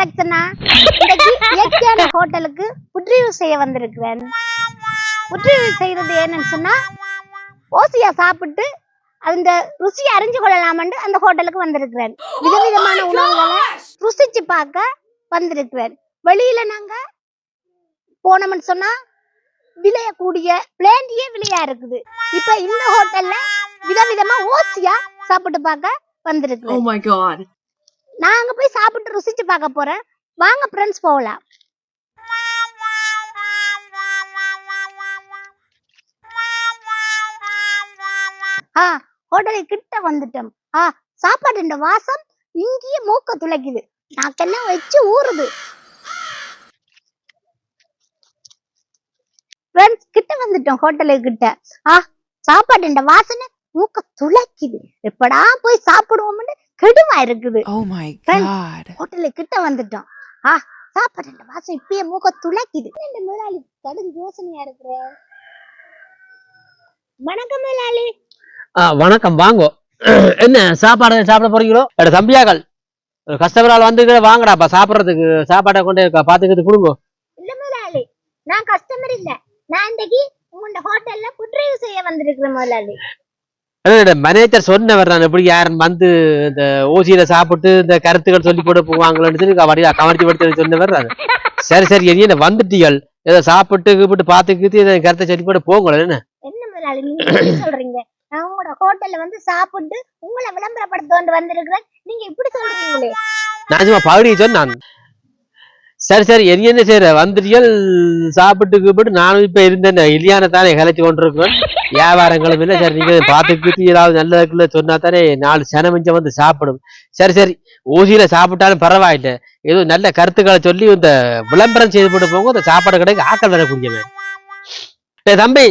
லக்ஷனா இன்னைக்கு இயற்கையான ஹோட்டலுக்கு புட்ரிவு செய்ய வந்திருக்கிறேன். புட்ரிவு செய்யறது என்னன்னு சொன்னா ஓசியா சாப்பிட்டு அந்த ருசியை அறிஞ்சு கொள்ளலாம்னு அந்த ஹோட்டலுக்கு வந்திருக்கிறேன். விதவிதமான உணவுகளை ருசிச்சு பார்க்க வந்திருக்கிறேன். வெளியில நாங்க போனோம்னு சொன்னா விளையக்கூடிய பிளேண்டியே விலையா இருக்குது. இப்ப இந்த ஹோட்டல்ல விதவிதமா ஓசியா சாப்பிட்டு பார்க்க வந்திருக்கிறேன். Oh. நான் அங்க போய் சாப்பிட்டு ருசிச்சு பார்க்க போறேன். வாங்க ஃப்ரெண்ட்ஸ் போகலாம். ஆ ஹோட்டலு கிட்ட வந்துட்டோம். ஆ சாப்பாடு வாசம் இங்கேயே மூக்க துளைக்குது. நாக்கெல்லாம் வச்சு ஊறுது. ஃப்ரெண்ட்ஸ் கிட்ட வந்துட்டோம் ஹோட்டலுக்கு கிட்ட. ஆ சாப்பாடு வாசனை மூக்க துளைக்குது. எப்படா போய் சாப்பிடுவோம்னு கெடுவா இருக்குது. My Friend. god. ஹோட்டலுக்கு கிட்ட வந்துட்டோம். ஆ சாப்பாடு இந்த வாசம் இப்பயே மூக்க துளைக்குது. இந்த முதலாளி கடுகு யோசனையா இருக்கிற? வணக்கம் முதலாளி. ஆ, வணக்கம் வாங்கோ. என்ன சாப்பாடு சாப்பிட போறீங்களோ? எட தம்பியாக்கள் கஸ்டமரால் வந்து வாங்கடாப்பா சாப்பிட்றதுக்கு சாப்பாடை கொண்டு பாத்துக்கிட்டு கொடுங்க இல்ல முதலாளி நான் கஸ்டமர் இல்ல. நான் இன்னைக்கு உங்களோட ஹோட்டல்ல புட்ரிவு செய்ய வந்திருக்கிறேன் முதலாளி. மேனேஜர் சொன்னவர் நான் எப்படி யாரும் வந்து இந்த ஓசியில சாப்பிட்டு இந்த கருத்துக்கள் சொல்லி போட்டு போவாங்களோன்னு சொல்லி கவனி கவனிச்சு படுத்து சொன்னவர் நான். சரி சரி என்ன வந்துட்டீங்கள் ஏதோ சாப்பிட்டு கீப்பிட்டு பாத்துக்கிட்டு இதை கருத்தை சொல்லி போட்டு போங்களேன் என்ன? சொல்றீங்க? நான் உங்களோட ஹோட்டல்ல வந்து சாப்பிட்டு உங்களை விளம்பரப்படுத்த வந்திருக்கிறேன். நீங்க இப்படி சொல்றீங்களே. நான் சும்மா பகுடி சொன்னான். சரி சரி என்ன என்ன செய்யற வந்துட்டியல் சாப்பிட்டு கூப்பிட்டு நானும் இப்ப இருந்தேன். இல்லையான தானே கலைச்சு கொண்டிருக்கேன் வியாபாரங்களும் இல்லை. சரி நீங்க பார்த்துக்கிட்டு ஏதாவது நல்லதுக்குள்ள சொன்னா தானே நாலு சனமிஞ்சம் வந்து சாப்பிடும். சரி சரி ஊசியில சாப்பிட்டாலும் பரவாயில்லை. ஏதோ நல்ல கருத்துக்களை சொல்லி இந்த விளம்பரம் செய்து போட்டு போங்க. இந்த சாப்பாடு கடைக்கு ஆக்கல் வரக்கூடியவன் டேய் தம்பி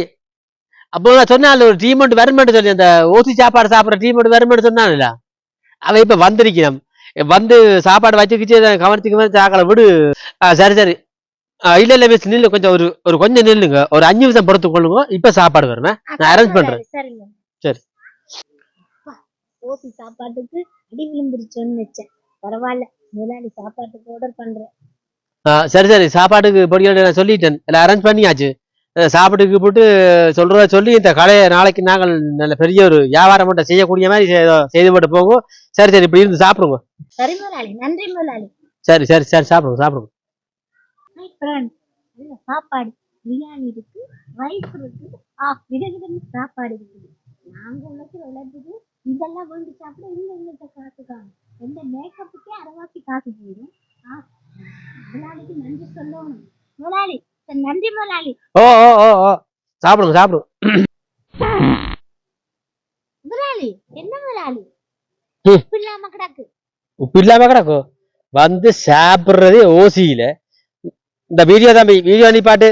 அப்போ நான் சொன்னால ஒரு டீமெண்ட் வருமெண்ட் சொல்லி அந்த ஊசி சாப்பாடு சாப்பிட்ற டீமெண்ட் வருமெண்ட் சொன்னான்ல. அவன் இப்ப வந்திருக்கிறான். வந்து சாப்பாடு வச்சுக்கிச்சு கவனிச்சுக்கு மாதிரி சாக்கலை விடு. சரி சரி. இல்ல இல்ல மிஸ் நில்லு. கொஞ்சம் ஒரு ஒரு கொஞ்சம் நில்லுங்க. ஒரு அஞ்சு நிமிஷம் பொறுத்து கொள்ளுங்க. இப்ப சாப்பாடு வருமே நான் பண்றேன். சரிங்க சரி. ஓசி சாப்பாட்டுக்கு அடி விழுந்துருச்சோன்னு வச்சேன் பரவாயில்ல. முதலாளி சாப்பாட்டுக்கு ஆர்டர் பண்றேன். சரி சரி. சாப்பாட்டுக்கு பொடியோட நான் சொல்லிட்டேன். எல்லாம் அரேஞ்ச் பண்ணியாச்சு. அஹ், சாப்பாட்டுக்கு போட்டு சொல்றத சொல்லி இந்த கடையை நாளைக்கு நாங்கள் நல்ல பெரிய ஒரு வியாபாரம் மட்டும் செய்யக்கூடிய மாதிரி செய்து- போட்டு போங்க. சரி சரி இப்படி இருந்து சாப்பிடுங்க. சரி முதலாளி நன்றி முதலாளி. சரி சரி சரி சாப்பிடுங்க சாப்பிடுங்க. சாப்பாடு பிரியாணி இருக்கு ரைஸ் இருக்கு. விதவிதம் சாப்பாடு இருக்குது நாங்க உனக்கு விளையாடுறது இதெல்லாம் வேண்டி சாப்பிட இந்த எங்கிட்ட காணும் எந்த மேக்கப்புக்கே அரைவாசி காசு போயிடும். முதலாளிக்கு நன்றி சொல்லணும். முதலாளி நன்றி முதலாளி. ஓ ஓ ஓ ஓ. சாப்பிடுங்க சாப்பிடுங்க முதலாளி என்ன முதலாளி. உப்பு இல்லாம கிடக்கு. உப்பு இல்லாம கிடக்கும் வந்து சாப்பிடுறதே ஓசியில. இந்த வீடியோ தம்பி வீடியோ நீ பாட்டு.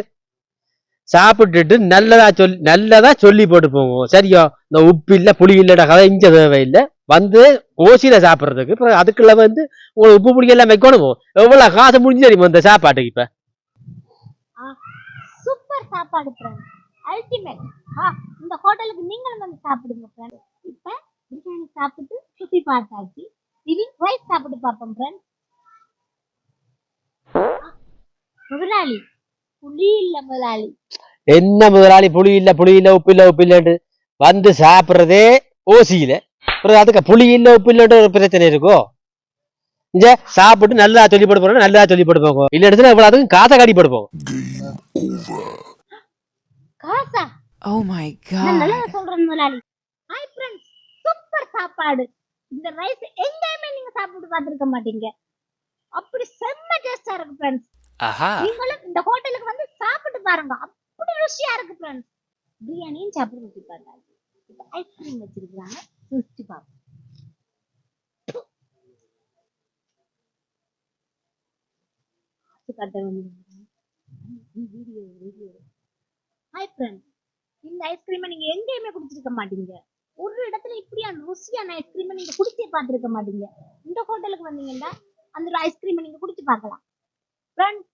சாப்பிட்டுட்டு நல்லதா சொல்லி நல்லதா சொல்லி போட்டு போவோம் சரியா? இந்த உப்பு இல்ல புளி இல்லடா கதை இங்க தேவையில்லை. வந்து ஓசியில சாப்பிடுறதுக்கு அப்புறம் அதுக்குள்ள வந்து உங்களுக்கு உப்பு புளி எல்லாம் வைக்கணும்? எவ்வளவு காசு முடிஞ்சு தெரியுமா இந்த சாப்பாட்டுக்கு இப்ப? சூப்பர் சாப்பாடு ஃப்ரெண்ட் அல்டிமேட் ஆ இந்த ஹோட்டலுக்கு நீங்களும் வந்து சாப்பிடுங்க ஃப்ரெண்ட் இப்ப பிரியாணி சாப்பிட்டு சுத்தி பார்த்தாச்சு. இனி ரைஸ் சாப்பிட்டு பார்ப்போம் ஃப்ரெண்ட் முதலாளி. புளி இல்ல முதலாளி. என்ன முதலாளி புளி இல்ல புளி இல்ல உப்பு இல்ல உப்பு இல்லன்ட்டு வந்து சாப்பிடுறதே ஓசியில. அதுக்கு புளி இல்ல உப்பு இல்லன்ட்டு ஒரு பிரச்சனை இருக்கோ? இங்க சாப்பிட்டு நல்லா சொல்லி போட்டு போறோம் நல்லா சொல்லி போட்டு போங்க. இல்ல இடத்துல இவ்வளவு அதுக்கும் காசை காடி போட்டு போங்க. காசா Oh my நான் நல்லா. சொல்றேன் முதலாளி. ஹாய் ஃப்ரெண்ட்ஸ் சூப்பர் சாப்பாடு. இந்த ரைஸ் எங்கேயுமே நீங்க சாப்பிட்டு பார்த்திருக்க மாட்டீங்க. அப்படி செம்ம டேஸ்டா இருக்கு ஃப்ரெண்ட்ஸ் Aha. நீங்களும் இந்த ஹோட்டலுக்கு வந்து சாப்பிட்டு பாருங்க. அப்படி ருசியா இருக்கு ஃப்ரெண்ட்ஸ் பிரியாணியும் சாப்பிட்டு ருசி பார்த்தாங்க இப்போ ஐஸ்கிரீம் வச்சிருக்காங்க ருசி பார்ப்போம் வீடியோ வீடியோ ஹாய் ஃப்ரெண்ட்ஸ் இந்த ஐஸ்கிரீமை நீங்க எங்கேயுமே குடிச்சிருக்க மாட்டீங்க. ஒரு இடத்துல இப்படியான ருசியான ஐஸ்கிரீமை நீங்க குடிச்சே பார்த்துருக்க மாட்டீங்க. இந்த ஹோட்டலுக்கு வந்தீங்கன்னா அந்த ஒரு ஐஸ்கிரீமை நீங்க குடிச்சு பார்க்கலாம். ஃப்ரெண்ட்ஸ்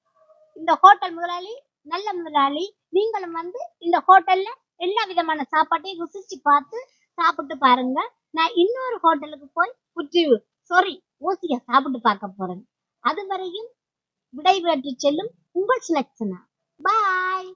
இந்த ஹோட்டல் முதலாளி நல்ல முதலாளி நீங்களும் வந்து இந்த ஹோட்டல்ல எல்லா விதமான சாப்பாட்டையும் ருசிச்சு பார்த்து சாப்பிட்டு பாருங்க. நான் இன்னொரு ஹோட்டலுக்கு போய் புற்றிவு சாரி ஓசியா சாப்பிட்டு பார்க்க போறேன். அது வரையும் விடைபெற்று செல்லும் உங்கள் சுலட்சணா பாய்